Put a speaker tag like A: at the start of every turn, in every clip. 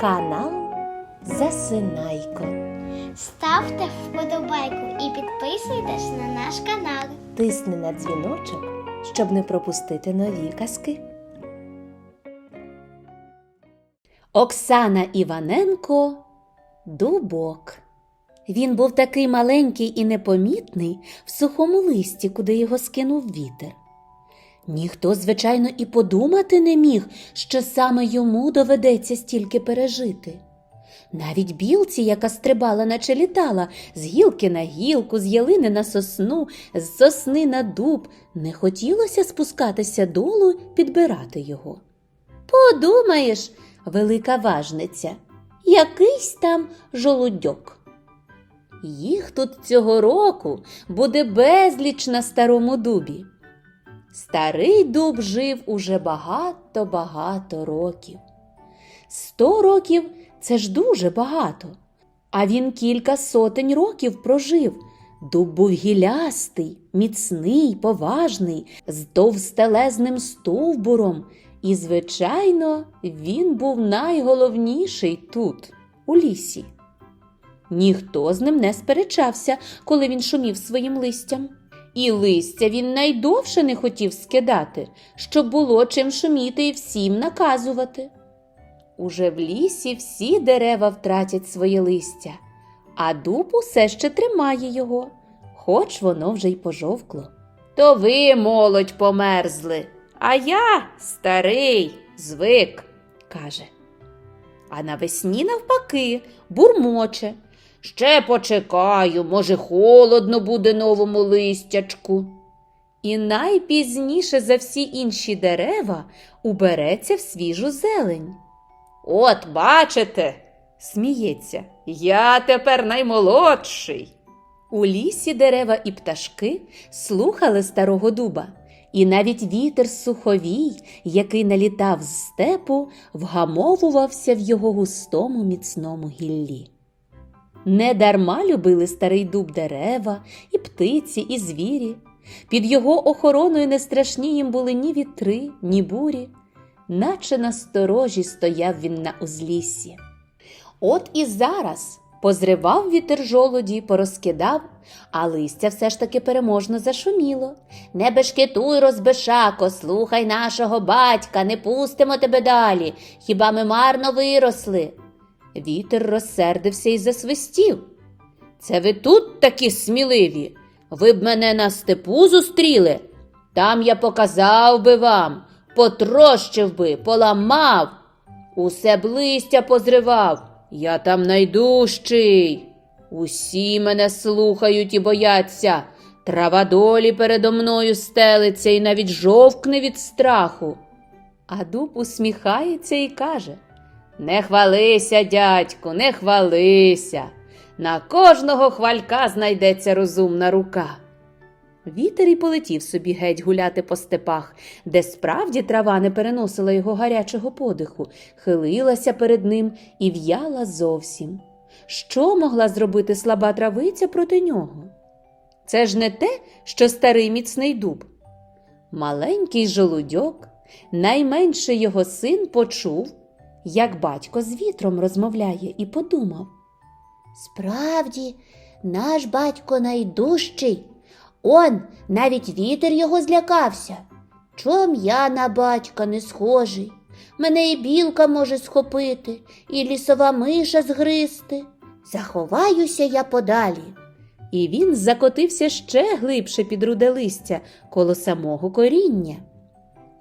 A: Канал Засинайко.
B: Ставте вподобайку і підписуйтесь на наш канал.
A: Тисни на дзвіночок, щоб не пропустити нові казки. Оксана Іваненко Дубок. Він був такий маленький і непомітний в сухому листі, куди його скинув вітер. Ніхто, звичайно, і подумати не міг, що саме йому доведеться стільки пережити. Навіть білці, яка стрибала, наче літала, з гілки на гілку, з ялини на сосну, з сосни на дуб, не хотілося спускатися долу підбирати його. Подумаєш, велика важниця, якийсь там жолудьок. Їх тут цього року буде безліч на старому дубі. Старий дуб жив уже багато-багато років. Сто років це ж дуже багато. А він кілька сотень років прожив. Дуб був гілястий, міцний, поважний, з товстелезним стовбуром. І, звичайно, він був найголовніший тут, у лісі. Ніхто з ним не сперечався, коли він шумів своїм листям. І листя він найдовше не хотів скидати, щоб було чим шуміти і всім наказувати. Уже в лісі всі дерева втратять своє листя, а дуб усе ще тримає його, хоч воно вже й пожовкло. То ви, молодь, померзли, а я старий, звик, каже. А навесні, навпаки, бурмоче. Ще почекаю, може, холодно буде новому листячку. І найпізніше за всі інші дерева убереться в свіжу зелень. От, бачите, сміється, я тепер наймолодший. У лісі дерева і пташки слухали старого дуба, і навіть вітер суховій, який налітав з степу, вгамовувався в його густому міцному гіллі. Недарма любили старий дуб дерева, і птиці, і звірі. Під його охороною не страшні їм були ні вітри, ні бурі, наче насторожі стояв він на узліссі. От і зараз позривав вітер жолоді, порозкидав, а листя все ж таки переможно зашуміло. Не бешкетуй, розбешако, слухай нашого батька, не пустимо тебе далі. Хіба ми марно виросли? Вітер розсердився і засвистів. Це ви тут такі сміливі? Ви б мене на степу зустріли? Там я показав би вам, потрощив би, поламав, усе б листя позривав. Я там найдужчий. Усі мене слухають і бояться. Трава долі передо мною стелиться і навіть жовкне від страху. А дуб усміхається і каже Не хвалися, дядьку, не хвалися. На кожного хвалька знайдеться розумна рука. Вітер і полетів собі геть гуляти по степах, де справді трава не переносила його гарячого подиху, хилилася перед ним і в'яла зовсім. Що могла зробити слаба травиця проти нього? Це ж не те, що старий міцний дуб. Маленький жолудьок, найменший його син почув, як батько з вітром розмовляє, і подумав.
B: Справді, наш батько найдужчий. Он навіть вітер його злякався. Чом я на батька не схожий? Мене і білка може схопити, і лісова миша згризти. Заховаюся я подалі.
A: І він закотився ще глибше під руде листя коло самого коріння.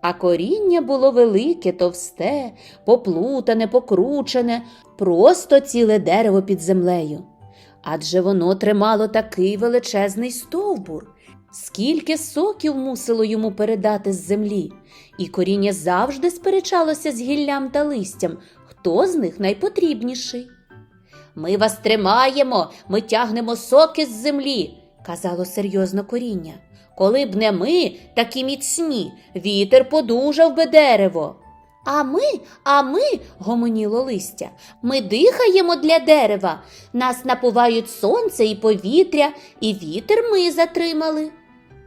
A: А коріння було велике, товсте, поплутане, покручене, просто ціле дерево під землею. Адже воно тримало такий величезний стовбур, скільки соків мусило йому передати з землі, і коріння завжди сперечалося з гіллям та листям, хто з них найпотрібніший. Ми вас тримаємо, ми тягнемо соки з землі, казало серйозно коріння. Коли б не ми, такі міцні, вітер подужав би дерево.
B: А ми, а ми, гомоніло листя, ми дихаємо для дерева. Нас напувають сонце і повітря, і вітер ми затримали.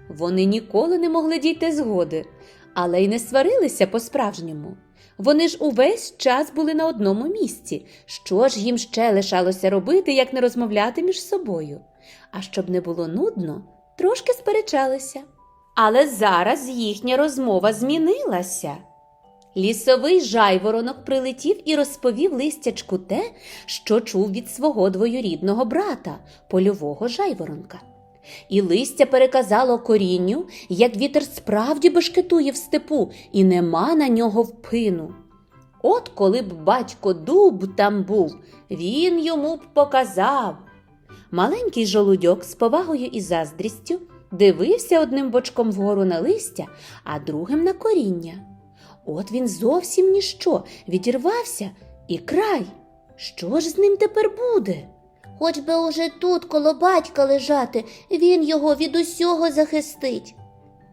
A: Вони ніколи не могли дійти згоди, але й не сварилися по-справжньому. Вони ж увесь час були на одному місці. Що ж їм ще лишалося робити, як не розмовляти між собою? А щоб не було нудно, трошки сперечалися. Але зараз їхня розмова змінилася. Лісовий жайворонок прилетів і розповів листячку те, що чув від свого двоюрідного брата, польового жайворонка. І листя переказало корінню, як вітер справді бешкетує в степу, і нема на нього впину. От коли б батько дуб там був, він йому б показав. Маленький жолудьок з повагою і заздрістю дивився одним бочком вгору на листя, а другим на коріння. От він зовсім ніщо відірвався і край. Що ж з ним тепер буде?
B: Хоч би уже тут коло батька лежати, він його від усього захистить.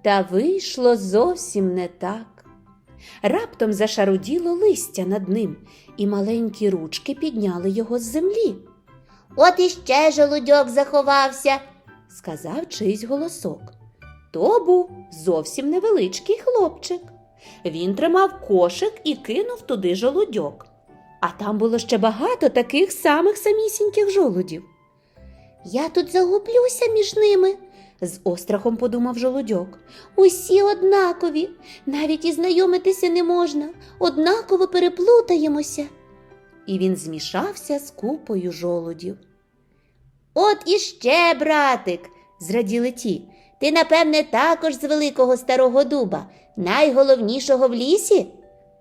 A: Та вийшло зовсім не так. Раптом зашаруділо листя над ним, і маленькі ручки підняли його з землі,
B: От іще желудьок заховався.
A: сказав чийсь голосок. То був зовсім невеличкий хлопчик. Він тримав кошик і кинув туди жолудьок. А там було ще багато таких самих самісіньких жолудів.
B: Я тут загублюся між ними.
A: З острахом подумав жолудьок.
B: Усі однакові, навіть і знайомитися не можна, однаково переплутаємося.
A: І він змішався з купою жолудів.
B: От іще, братик,
A: Зраділи ті.
B: ти, напевне, також з великого старого дуба, найголовнішого в лісі?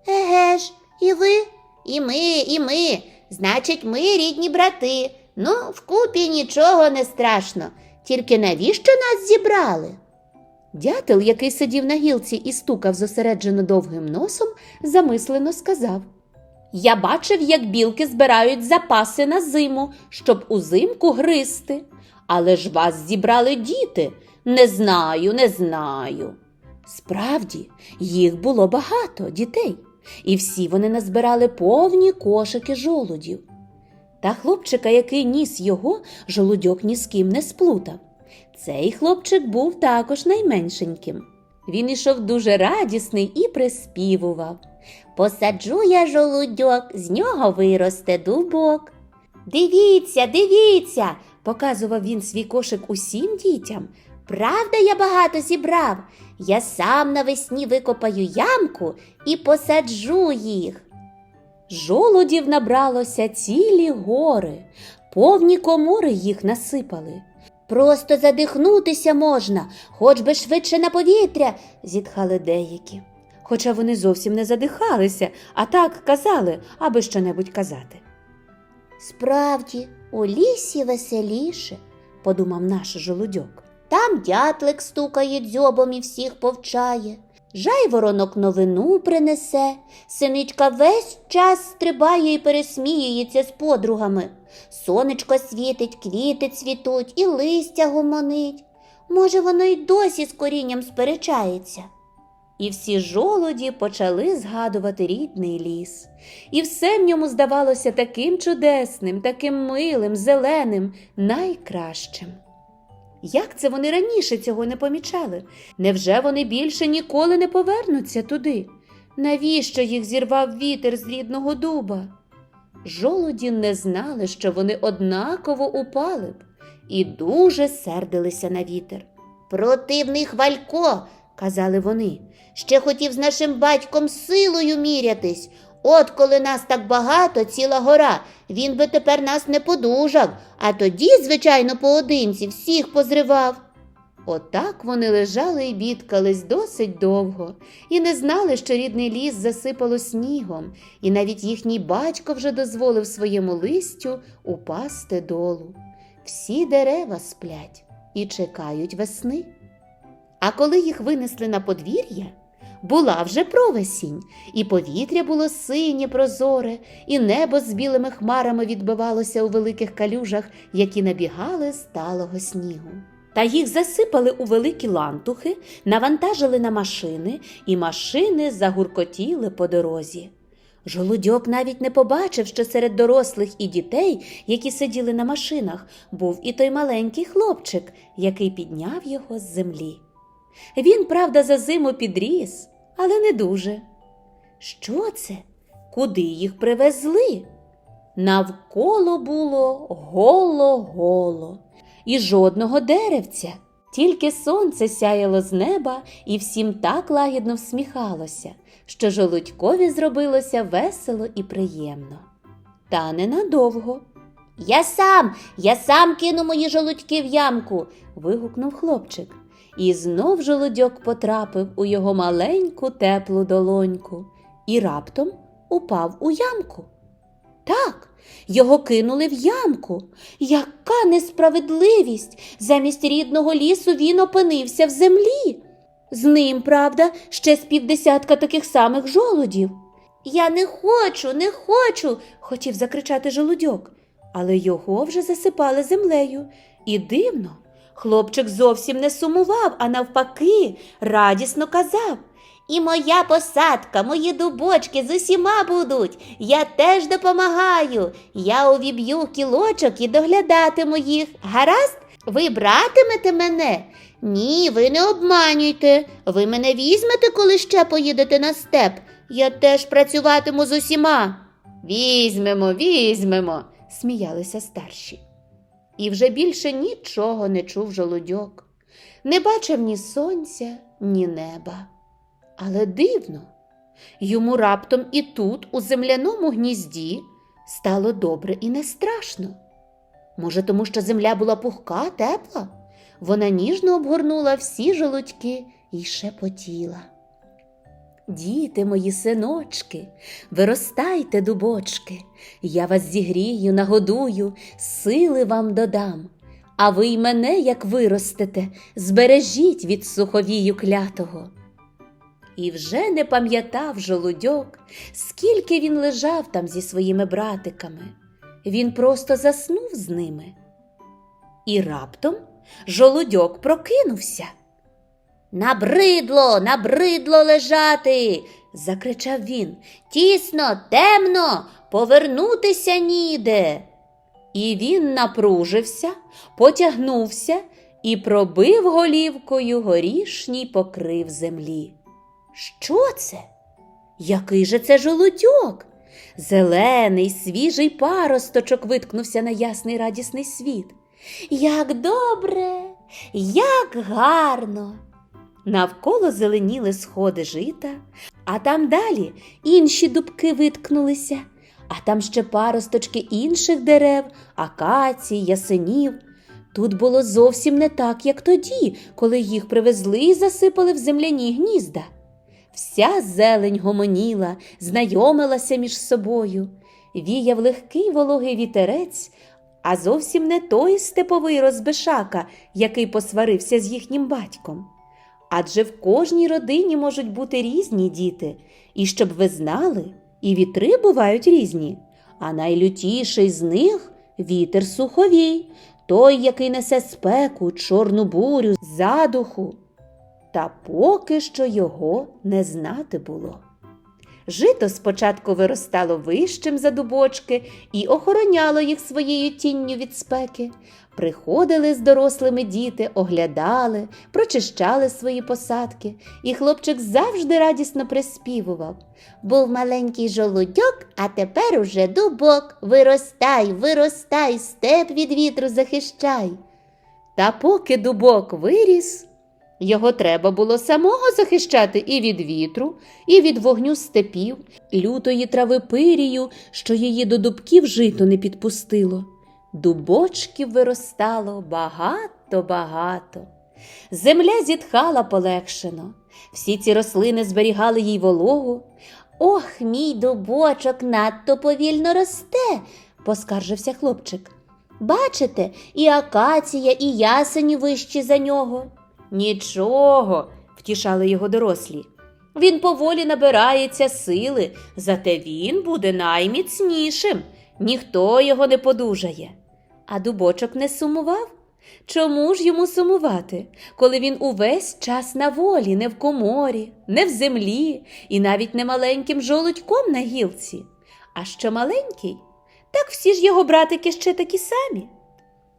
B: Еге ж, і ви, і ми, і ми. Значить, ми рідні брати. Ну, вкупі нічого не страшно. Тільки навіщо нас зібрали?
A: Дятел, який сидів на гілці і стукав зосереджено довгим носом, замислено сказав Я бачив, як білки збирають запаси на зиму, щоб узимку гризти. Але ж вас зібрали діти. Не знаю, не знаю. Справді, їх було багато дітей, і всі вони назбирали повні кошики жолудів. Та хлопчика, який ніс його, жолудьок ні з ким не сплутав. Цей хлопчик був також найменшеньким. Він ішов дуже радісний і приспівував.
B: Посаджу я жолудьок, з нього виросте дубок. Дивіться, дивіться,
A: Показував він свій кошик усім дітям.
B: правда я багато зібрав. Я сам навесні викопаю ямку і посаджу їх.
A: Жолудів набралося цілі гори, повні комори їх насипали.
B: Просто задихнутися можна, хоч би швидше на повітря, зітхали деякі.
A: Хоча вони зовсім не задихалися, а так казали, аби щонебудь казати.
B: Справді, у лісі веселіше.
A: Подумав наш жолудьок.
B: Там дятлик стукає дзьобом і всіх повчає. Жайворонок новину принесе, синичка весь час стрибає і пересміюється з подругами. Сонечко світить, квіти цвітуть і листя гомонить. Може, воно й досі з корінням сперечається.
A: І всі жолуді почали згадувати рідний ліс. І все в ньому здавалося таким чудесним, таким милим, зеленим, найкращим. Як це вони раніше цього не помічали? Невже вони більше ніколи не повернуться туди? Навіщо їх зірвав вітер з рідного дуба? Жолуді не знали, що вони однаково упали б, і дуже сердилися на вітер.
B: Противний хвалько, казали вони, ще хотів з нашим батьком силою мірятись. От коли нас так багато, ціла гора, він би тепер нас не подужав, а тоді, звичайно, поодинці всіх позривав.
A: Отак вони лежали і бідкались досить довго, і не знали, що рідний ліс засипало снігом, і навіть їхній батько вже дозволив своєму листю упасти долу. Всі дерева сплять і чекають весни. А коли їх винесли на подвір'я, була вже провесінь, і повітря було синє прозоре, і небо з білими хмарами відбивалося у великих калюжах, які набігали з талого снігу. Та їх засипали у великі лантухи, навантажили на машини, і машини загуркотіли по дорозі. Жолудьок навіть не побачив, що серед дорослих і дітей, які сиділи на машинах, був і той маленький хлопчик, який підняв його з землі. Він, правда, за зиму підріс, але не дуже. Що це? Куди їх привезли? Навколо було голо-голо, і жодного деревця. Тільки сонце сяяло з неба і всім так лагідно всміхалося, що жолудькові зробилося весело і приємно. Та ненадовго.
B: Я сам, я сам кину мої жолудьки в ямку.
A: вигукнув хлопчик. І знов жолудьок потрапив у його маленьку теплу долоньку і раптом упав у ямку. Так, його кинули в ямку. Яка несправедливість! Замість рідного лісу він опинився в землі. З ним, правда, ще з півдесятка таких самих жолудів.
B: Я не хочу, не хочу.
A: хотів закричати жолудьок, але його вже засипали землею. І дивно, хлопчик зовсім не сумував, а навпаки, радісно казав.
B: І моя посадка, мої дубочки з усіма будуть. Я теж допомагаю. Я увіб'ю кілочок і доглядатиму їх. Гаразд? Ви братимете мене? Ні, ви не обманюйте. Ви мене візьмете, коли ще поїдете на степ. Я теж працюватиму з усіма.
A: Візьмемо, візьмемо, сміялися старші. І вже більше нічого не чув жолудьок, не бачив ні сонця, ні неба. Але дивно, йому раптом і тут, у земляному гнізді, стало добре і не страшно. Може, тому що земля була пухка, тепла? Вона ніжно обгорнула всі жолудьки і шепотіла. Діти мої синочки, виростайте, дубочки, я вас зігрію, нагодую, сили вам додам. А ви й мене, як виростете, збережіть від суховію клятого. І вже не пам'ятав жолудьок, скільки він лежав там зі своїми братиками. Він просто заснув з ними. І раптом жолудьок прокинувся.
B: Набридло, набридло лежати.
A: закричав він.
B: Тісно, темно, повернутися ніде.
A: І він напружився, потягнувся і пробив голівкою горішній покрив землі. Що це? Який же це жолудьок? Зелений, свіжий паросточок виткнувся на ясний радісний світ. Як добре, як гарно. Навколо зеленіли сходи жита, а там далі інші дубки виткнулися, а там ще паросточки інших дерев, акацій, ясенів. Тут було зовсім не так, як тоді, коли їх привезли і засипали в земляні гнізда. Вся зелень гомоніла, знайомилася між собою, віяв легкий вологий вітерець, а зовсім не той степовий розбишака, який посварився з їхнім батьком. Адже в кожній родині можуть бути різні діти, і щоб ви знали, і вітри бувають різні, а найлютіший з них вітер суховій, той, який несе спеку, чорну бурю, задуху. Та поки що його не знати було. Жито спочатку виростало вищим за дубочки і охороняло їх своєю тінню від спеки. Приходили з дорослими діти, оглядали, прочищали свої посадки, і хлопчик завжди радісно приспівував.
B: Був маленький жолудьок, а тепер уже дубок. Виростай, виростай, степ від вітру захищай.
A: Та поки дубок виріс, його треба було самого захищати і від вітру, і від вогню степів, лютої трави пирію, що її до дубків жито не підпустило. Дубочків виростало багато-багато. Земля зітхала полегшено. Всі ці рослини зберігали їй вологу.
B: Ох, мій дубочок надто повільно росте, поскаржився хлопчик. Бачите, і акація, і ясені вищі за нього.
A: Нічого, втішали його дорослі. Він поволі набирається сили, зате він буде найміцнішим. Ніхто його не подужає. А дубочок не сумував? Чому ж йому сумувати, коли він увесь час на волі, не в коморі, не в землі і навіть не маленьким жолудьком на гілці? А що маленький, так всі ж його братики ще такі самі.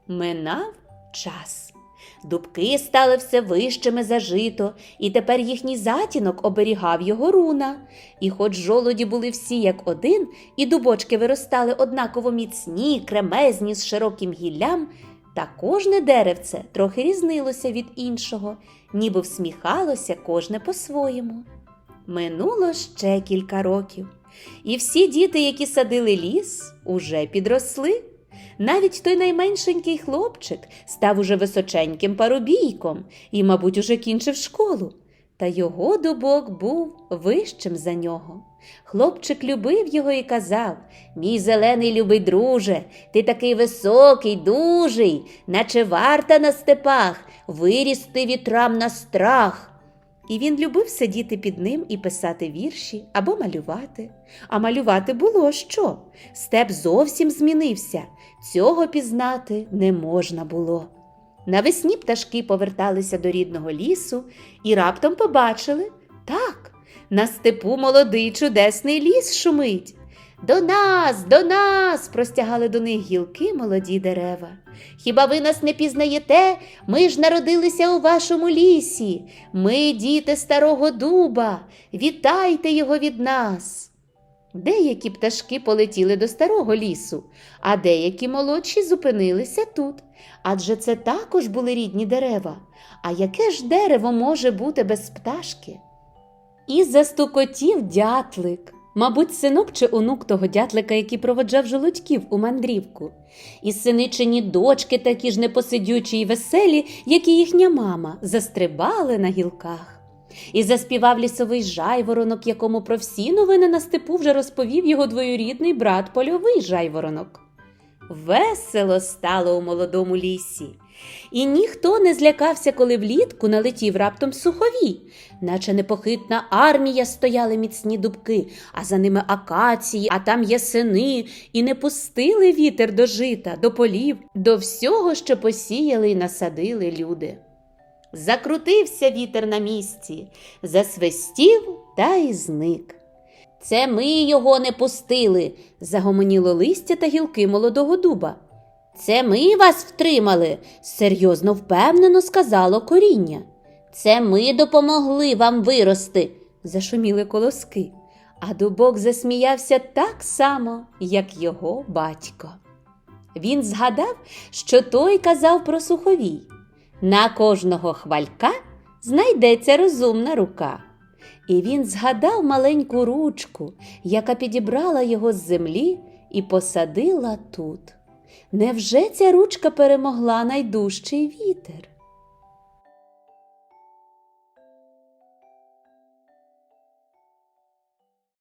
A: Минав час. Дубки стали все вищими за жито, і тепер їхній затінок оберігав його руна. І хоч жолоді були всі як один, і дубочки виростали однаково міцні, кремезні з широким гіллям, та кожне деревце трохи різнилося від іншого, ніби всміхалося кожне по-своєму. Минуло ще кілька років, і всі діти, які садили ліс, уже підросли. Навіть той найменшенький хлопчик став уже височеньким парубійком і, мабуть, уже кінчив школу. Та його дубок був вищим за нього. Хлопчик любив його і казав Мій зелений любий друже, ти такий високий, дужий, наче варта на степах, виріс ти вітрам на страх. І він любив сидіти під ним і писати вірші або малювати. А малювати було що? Степ зовсім змінився. Цього пізнати не можна було. Навесні пташки поверталися до рідного лісу і раптом побачили так, на степу молодий чудесний ліс шумить. До нас, до нас, простягали до них гілки молоді дерева. Хіба ви нас не пізнаєте? Ми ж народилися у вашому лісі. Ми діти старого дуба. Вітайте його від нас. Деякі пташки полетіли до старого лісу, а деякі молодші зупинилися тут. Адже це також були рідні дерева. А яке ж дерево може бути без пташки? І застукотів дятлик, мабуть, синок чи онук того дятлика, який проводжав жолудьків у мандрівку. І синичині дочки такі ж непосидючі й веселі, як і їхня мама, застрибали на гілках. І заспівав лісовий жайворонок, якому про всі новини на степу вже розповів його двоюрідний брат польовий жайворонок. Весело стало у молодому лісі, і ніхто не злякався, коли влітку налетів раптом суховій, наче непохитна армія стояли міцні дубки, а за ними акації, а там ясени, і не пустили вітер до жита, до полів, до всього, що посіяли і насадили люди. Закрутився вітер на місці, засвистів та й зник. Це ми його не пустили, загомоніло листя та гілки молодого дуба. Це ми вас втримали, серйозно впевнено сказало коріння. Це ми допомогли вам вирости, зашуміли колоски, а дубок засміявся так само, як його батько. Він згадав, що той казав про суховій. На кожного хвалька знайдеться розумна рука. І він згадав маленьку ручку, яка підібрала його з землі і посадила тут. Невже ця ручка перемогла найдужчий вітер?